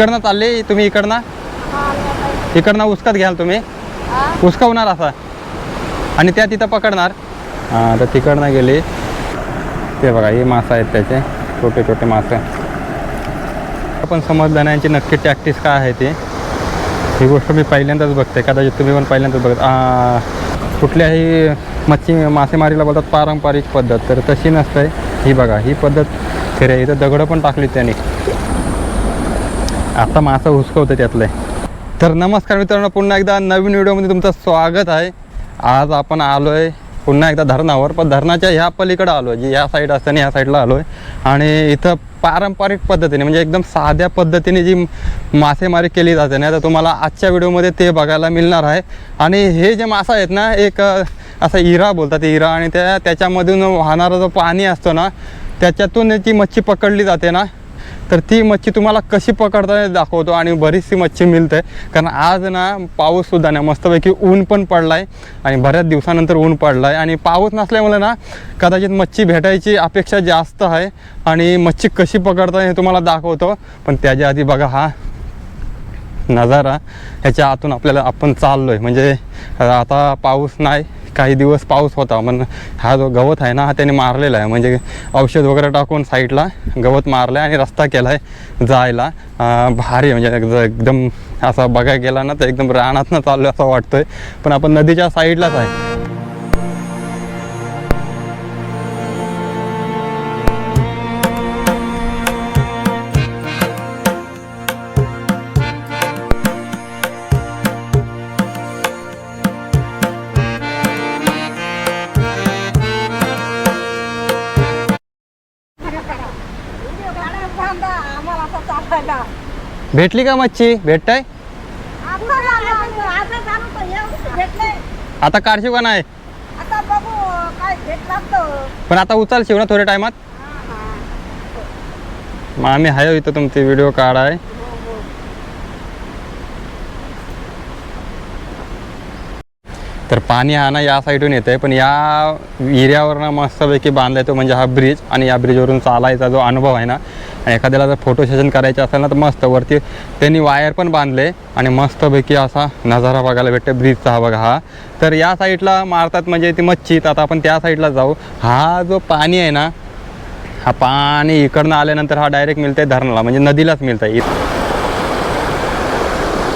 इकडनं चालले तुम्ही इकडनं? इकडनं उचकत घ्याल तुम्ही? उचकवणार असा. आणि त्या तिथं पकडणार. हां तर तिकडनं गेले. ते बघा हे मासे आहेत त्याचे. छोटे छोटे मासे. पण समजलं नाही यांची नक्की टॅक्टिस काय आहे ते? ही गोष्ट मी पहिल्यांदाच बघते. कदाचित तुम्ही पण पहिल्यांदाच बघत कुठल्याही मच्छी मासेमारीला बोलतात पारंपरिक पद्धत तर तशी नसते. ही बघा ही पद्धत खरी इथं दगडं पण टाकली त्यांनी. आता मासा हुसकवतं त्यातलं. तर नमस्कार मित्रांनो पुन्हा एकदा नवीन व्हिडिओमध्ये तुमचं स्वागत आहे. आज आपण आलो आहे पुन्हा एकदा धरणावर पण धरणाच्या ह्या पलीकडं आलो आहे जी ह्या साईड असताना ह्या साईडला आलो आहे आणि इथं पारंपरिक पद्धतीने म्हणजे एकदम साध्या पद्धतीने जी मासेमारी केली जाते ना तर तुम्हाला आजच्या व्हिडिओमध्ये ते बघायला मिळणार आहे. आणि हे जे मासा आहेत ना एक असा इरा बोलतात इरा आणि त्या त्याच्यामधून वाहणारा जो पाणी असतो ना त्याच्यातून जी मच्छी पकडली जाते ना तर ती मच्छी तुम्हाला कशी पकडता दाखवतो आणि बरीचशी मच्छी मिळते. कारण आज ना पाऊससुद्धा नाही. मस्तपैकी ऊन पण पडला आहे आणि बऱ्याच दिवसानंतर ऊन पडला आहे आणि पाऊस नसल्यामुळे ना कदाचित मच्छी भेटायची अपेक्षा जास्त आहे आणि मच्छी कशी पकडता हे तुम्हाला दाखवतो. पण त्याच्या आधी बघा हा नजारा. ह्याच्या आतून आपल्याला आपण चाललो आहे म्हणजे आता पाऊस नाही. काही दिवस पाऊस होता पण हा जो गवत आहे ना हा त्याने मारलेला आहे. म्हणजे औषध वगैरे टाकून साईडला गवत मारलं आहे आणि रस्ता केला आहे जायला भारी म्हणजे एकदम असा बघायला गेला ना तर एकदम रानातनं चाललो असं वाटतोय. पण आपण नदीच्या साईडलाच आहे. आम्हाला असं चालायला. भेटली का मच्छी? भेटताय? आता तर काढशीव का नाही? आता बघू काय भेटला तर. पण आता उचलशीव ना थोड्या टायमात? मग आम्ही आहे इथं तुमचे व्हिडिओ काढाय. तर पाणी हा ना या साईडून येतं आहे पण या एरियावरनं मस्तपैकी बांधला येतो म्हणजे हा ब्रिज आणि या ब्रिजवरून चालायचा जो अनुभव आहे ना एखाद्याला जर फोटो सेशन करायचं असेल ना तर मस्त. वरती त्यांनी वायर पण बांधले आणि मस्तपैकी असा नजारा बघायला भेटतो ब्रिजचा हा बघा हा. तर या साईडला मारतात म्हणजे ती मच्छी. तर आता आपण त्या साईडला जाऊ. हा जो पाणी आहे ना हा पाणी इकडनं आल्यानंतर हा डायरेक्ट मिळतंय धरणाला. म्हणजे नदीलाच मिळतं आहे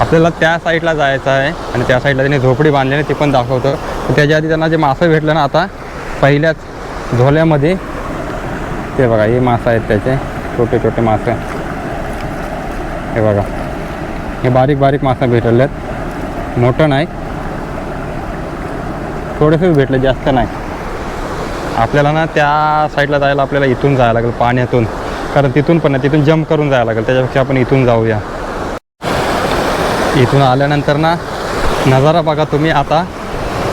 आपल्याला त्या साईडला जायचं आहे आणि त्या साईडला त्यांनी झोपडी बांधली आहे ती पण दाखवतं. त्याच्या आधी त्यांना जे मासं भेटलं ना आता पहिल्याच झोल्यामध्ये ते बघा हे मासं आहेत त्याचे. छोटे छोटे मासे। हे बघा हे बारीक बारीक मासे भेटले आहेत मोठं नाही. थोडेसेच भेटले जास्त नाही. आपल्याला ना त्या साईडला जायला आपल्याला इथून जायला लागेल पाण्यातून. कारण तिथून पण नाही तिथून जम्प करून जायला लागेल. त्याच्यापेक्षा आपण इथून जाऊया. इथून आल्यानंतर ना नजारा बघा तुम्ही आता.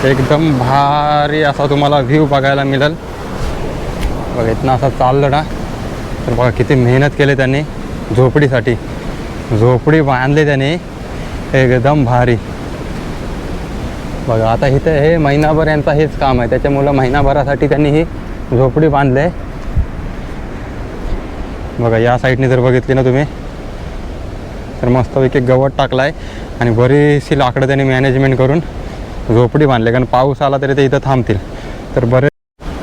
एकदम भारी असा तुम्हाला व्ह्यू बघायला मिळेल. बघा इथनं असं चाललं ना. तर बघा किती मेहनत केली त्यांनी झोपडीसाठी. झोपडी बांधली त्यांनी. एकदम भारी. बघा आता इथं हे महिनाभर यांचा हेच काम आहे. त्याच्यामुळं महिनाभरासाठी त्यांनी ही झोपडी बांधले. बघा या साईडने जर बघितली ना तुम्ही तर मस्तपैकी गवत टाकला आहे आणि बरीचशी लाकडं त्यांनी मॅनेजमेंट करून झोपडी बांधली. कारण पाऊस आला तरी ते इथं थांबतील. तर बरे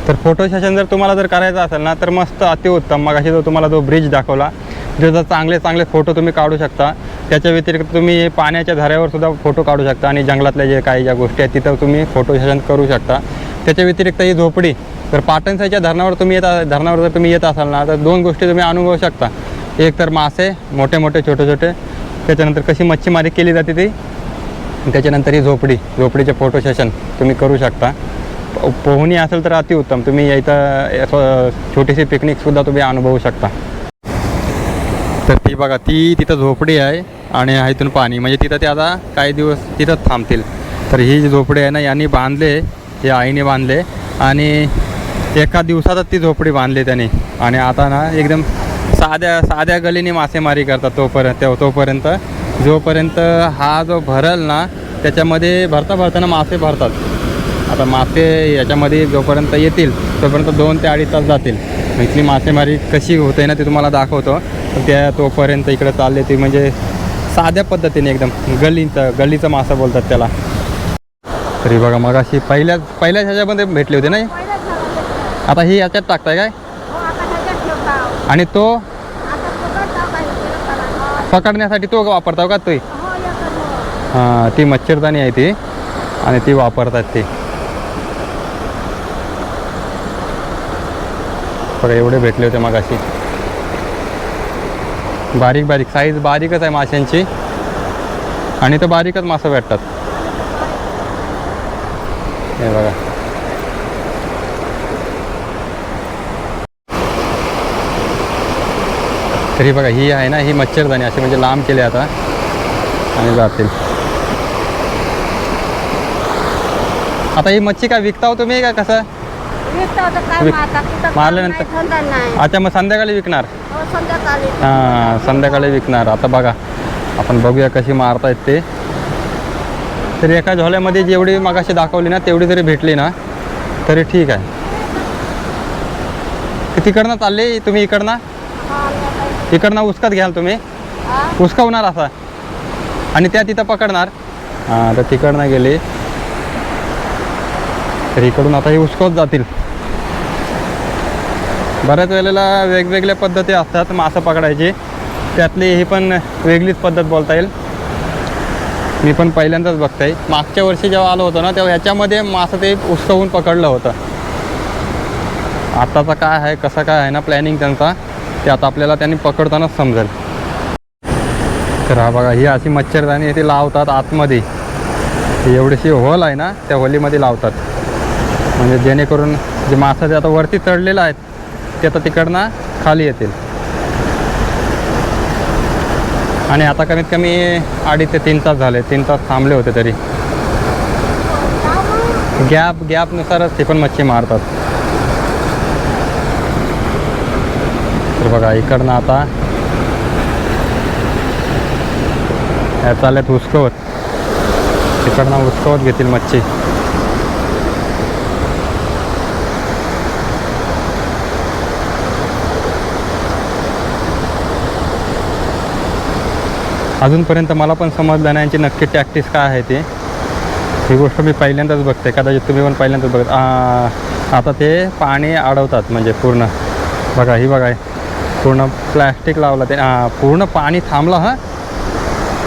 तर फोटो सेशन जर तुम्हाला जर करायचं असेल ना तर मस्त अतिउत्तम. मग अशी जो तुम्हाला जो ब्रिज दाखवला ज्याचा चांगले चांगले फोटो तुम्ही काढू शकता त्याच्या व्यतिरिक्त तुम्ही पाण्याच्या धऱ्यावर सुद्धा फोटो काढू शकता आणि जंगलातल्या जे काही ज्या गोष्टी आहेत तिथं तुम्ही फोटो सेशन करू शकता. त्याच्या व्यतिरिक्त ही झोपडी तर पाटणसाईच्या धरणावर तुम्ही येत धरणावर जर तुम्ही येत असाल ना तर दोन गोष्टी तुम्ही अनुभवू शकता. एक तर मासे मोठे मोठे छोटे छोटे. त्याच्यानंतर कशी मच्छीमारी केली जाते ती त्याच्यानंतर ही झोपडी झोपडीचे फोटो सेशन तुम्ही करू शकता. पोहणी असेल तर अतिउत्तम. तुम्ही इथं असं छोटीशी पिकनिकसुद्धा तुम्ही अनुभवू शकता. तर ती बघा ती तिथं झोपडी आहे आणि इथून पाणी. म्हणजे तिथं ते आता काही दिवस तिथंच थांबतील. तर ही जी झोपडी आहे ना यांनी बांधले हे आईने बांधले आणि एका दिवसातच ती झोपडी बांधली त्याने. आणि आता ना एकदम साध्या साध्या गलीने मासेमारी करतात तोपर्यंत तो- तोपर्यंत. जोपर्यंत हा जो भरल ना त्याच्यामध्ये भरता भरताना मासे भरतात. आता मासे याच्यामध्ये जोपर्यंत येतील तोपर्यंत दोन ते अडीच तास जातील. इथली मासेमारी कशी होते ना ते तुम्हाला दाखवतो. त्या तोपर्यंत इकडे चालले ते म्हणजे साध्या पद्धतीने एकदम गलीचं गलीचं मासा बोलतात त्याला. तरी बघा मग अशी पहिल्याच पहिल्याच ह्याच्यामध्ये भेटली होती नाही. आता ही याच्यात टाकताय काय? हो. आणि तो. पकडण्यासाठी तो वापरताव का हो, हो. हां ती मच्छरदाणी आहे ती. आणि ती वापरतात ते. बघा एवढे भेटले होते मग अशी बारीक बारीक. साईज बारीकच आहे माशांची. आणि तर बारीकच मासे भेटतात. हे बघा. तरी बघा ही आहे ना ही मच्छरदाणी अशी म्हणजे लांब केली आता. आणि जातील. आता ही मच्छी काय विकताव हो तुम्ही का कसं? विकता होतं काय विक- मग आता कुठं काम मारल्यानंतर- नाही, धंदा नाही. अच्छा मग संध्याकाळी विकणार? हो, संध्याकाळी. हां संध्याकाळी विकणार. आता बघा आपण बघूया कशी मारतायत ते. तरी एका झोल्यामध्ये जेवढी मगाशी दाखवली ना तेवढी जरी भेटली ना तरी ठीक आहे. ते तिकडनं चालले तुम्ही इकडनं? हा, आता- इकडनं उचकत घ्याल तुम्ही. हा? उचकवणार असा. आणि त्या तिथं पकडणार. हां तर तिकडनं गेले. तर इकडून आता हे उचकवत जातील. बऱ्याच वेळेला वेगवेगळ्या पद्धती असतात मासं पकडायची. त्यातली ही पण वेगळीच पद्धत बोलता येईल. मी पण पहिल्यांदाच बघताय. मागच्या वर्षी जेव्हा आलो होतो ना तेव्हा ह्याच्यामध्ये मासं ते उसकवून पकडलं होतं. आत्ताचा काय आहे कसं काय आहे ना प्लॅनिंग त्यांचा ते आता आपल्याला त्यांनी पकडतानाच समजेल. तर हा बघा ही अशी मच्छरदाणी आहे ती लावतात आतमध्ये. एवढीशी होल आहे ना त्या होलीमध्ये लावतात. म्हणजे जेणेकरून जे मासा जे आता वरती चढलेलं आहेत ते आता तिकडनं खाली येतील. आणि आता कमीत कमी अडीच ते तीन तास झाले तीन तास थांबले होते तरी. गॅप गॅपनुसारच ते पण मच्छी मारतात. तर बघा इकडनं आता ह्या चालल्यात हुसकवत. तिकडनं हुसकवत घेतील मच्छी. अजूनपर्यंत मला पण समजलं नाही यांची नक्की टॅक्टिस काय आहे ते. ही गोष्ट मी पहिल्यांदाच बघते कदाचित तुम्ही पण पहिल्यांदाच बघत आता ते पाणी अडवतात म्हणजे पूर्ण. बघा ही बघा पूर्ण प्लॅस्टिक लावलं ते पूर्ण पाणी थांबलं हां.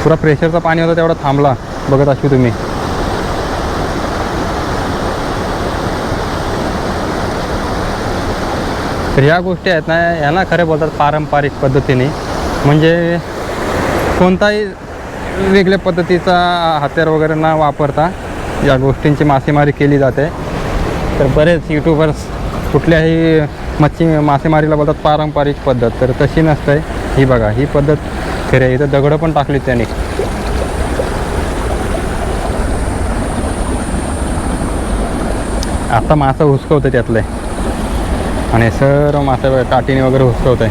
पुरा प्रेशरचं पाणी होतं तेवढं थांबला बघत असू तुम्ही. तर ह्या गोष्टी आहेत ना यांना खरे बोलतात पारंपरिक पद्धतीने. म्हणजे कोणताही वेगळ्या पद्धतीचा हत्यार वगैरे न वापरता या गोष्टींची मासेमारी केली जाते. तर बरेच यूट्यूबर्स कुठल्याही मच्छी मासेमारीला बोलतात पारंपरिक पद्धत तर तशी नसते. ही बघा ही पद्धत खरे इथं दगडं पण टाकली त्यांनी. आता मासा हुसकवतं त्यातलं. आणि सर्व मासे काटीने काठीने वगैरे हुसकवत.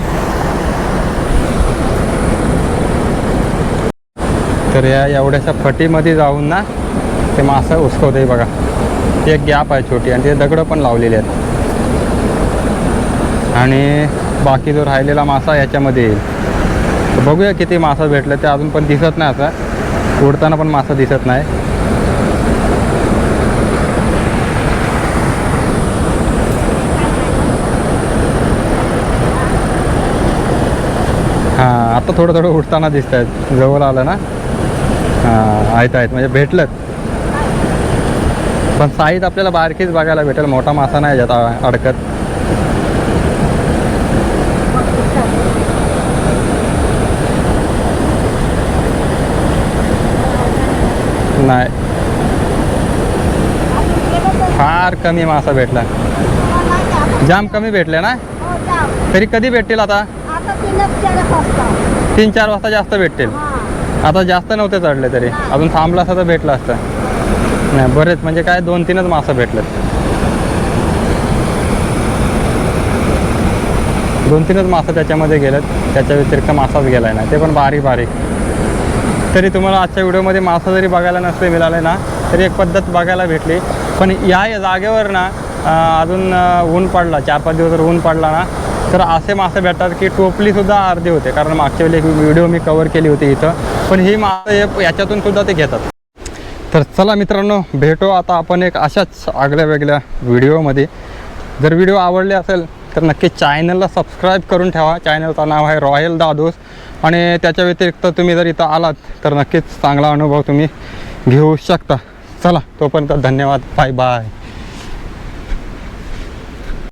तर या एवढ्याशा फटीमध्ये जाऊन ना ते मासं उसकवते बघा. ती एक गॅप आहे छोटी आणि ते दगडं पण लावलेले आहेत. आणि बाकी जो राहिलेला मासा याच्यामध्ये येईल. तर बघूया किती मासा भेटलं ते अजून पण दिसत नाही असं उडताना पण मासा दिसत नाही. हां आता थोडं थोडं उठताना दिसत आहेत. जवळ आलं ना. हां आहेत आहेत. म्हणजे भेटलं पण साईज आपल्याला बारकीच बघायला भेटेल. मोठा मासा नाही आ- अडकत. नाही. फार कमी मासा भेटला. जाम कमी भेटले ना? हो. तरी कधी भेटतील आता. तीन चार वाजता. जास्त भेटतील. आता जास्त नव्हते चढले तरी. अजून थांबला असता तर भेटलं असतं. नाही बरेच म्हणजे काय दोन तीनच मासं भेटलेत. दोन तीनच मासं त्याच्यामध्ये गेलेत. त्याच्या व्यतिरिक्त मासाच गेलाय ना. ते पण बारीक बारीक. तरी तुम्हाला आजच्या व्हिडिओमध्ये मासा जरी बघायला नसते मिळाले ना तरी एक पद्धत बघायला भेटली. पण या या जागेवर ना अजून ऊन पडला. चार पाच दिवस जर ऊन पडला ना तर असे मासे भेटतात की टोपलीसुद्धा अर्धी होते कारण मागच्या वेळी एक व्हिडिओ मी कवर केली होती इथं. पण ही मासे याच्यातून सुद्धा ते घेतात. तर चला मित्रांनो भेटो आता आपण एक अशाच आगळ्या वेगळ्या व्हिडिओमध्ये जर व्हिडिओ आवडले असेल तर नक्की चॅनलला सबस्क्राईब करून ठेवा. चॅनलचं नाव आहे रॉयल दादोस आणि त्याच्या व्यतिरिक्त तुम्ही जर इथं आलात तर नक्कीच चांगला अनुभव तुम्ही घेऊ शकता. चला तोपर्यंत धन्यवाद. Bye bye